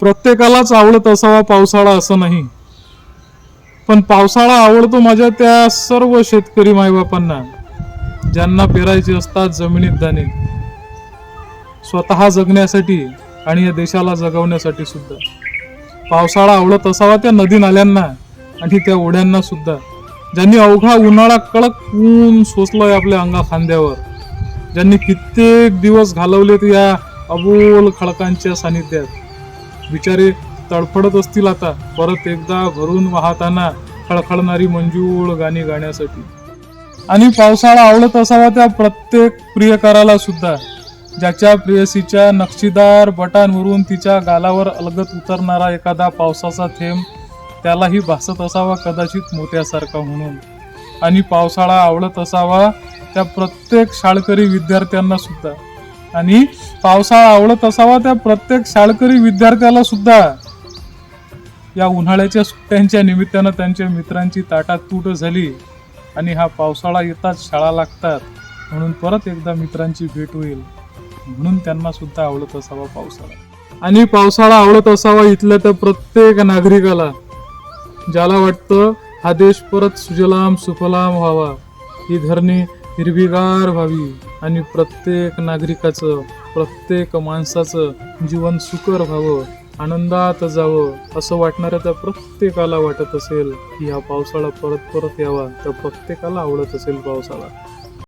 प्रत्येकालाच आवडत असावा पावसाळा असं नाही. पण पावसाळा आवडतो माझ्या त्या सर्व शेतकरी माईबापांना ज्यांना पेरायचे असतात जमिनीत दाणे. स्वतः जगण्यासाठी आणि या देशाला जगवण्यासाठी सुद्धा. पावसाळा आवडत असावा त्या नदी नाल्यांना आणि त्या ओढ्यांना सुद्धा. ज्यांनी अवघा उन्हाळा कडक ऊन सोसलंय आपल्या अंगा खांद्यावर. ज्यांनी कित्येक दिवस घालवलेत या अबोल खडकांच्या सानिध्यात. बिचारे तडफडत असतील आता. परत एकदा भरून वाहताना खळखळणारी मंजूळ गाणी गाण्यासाठी. आणि पावसाळा आवडत असावा त्या प्रत्येक प्रियकराला सुद्धा. ज्याच्या प्रेयसीच्या नक्षीदार बटांवरून तिच्या गालावर अलगत उतरणारा एखादा पावसाचा थेंब त्यालाही भासत असावा कदाचित मोत्यासारखा म्हणून. आणि पावसाळा आवडत असावा त्या प्रत्येक शाळकरी विद्यार्थ्यांना सुद्धा. आणि पावसाळा आवडत असावा त्या प्रत्येक शाळकरी विद्यार्थ्याला सुद्धा. या उन्हाळ्याच्या सुट्ट्यांच्या निमित्तानं त्यांच्या मित्रांची ताटातूट झाली आणि हा पावसाळा येताच शाळा लागतात. म्हणून परत एकदा मित्रांची भेट होईल. म्हणून त्यांना सुद्धा आवडत असावा पावसाळा. आणि पावसाळा आवडत असावा इथल्या तर प्रत्येक नागरिकाला. ज्याला वाटतं हा देश परत सुजलाम सुफलाम व्हावा. ही धरणी हिरवीगार व्हावी आणि प्रत्येक नागरिकाचं प्रत्येक माणसाचं जीवन सुकर व्हावं आनंदात जावं असं वाटणाऱ्या त्या प्रत्येकाला वाटत असेल की हा पावसाळा परत परत यावा. त्या प्रत्येकाला आवडत असेल पावसाळा.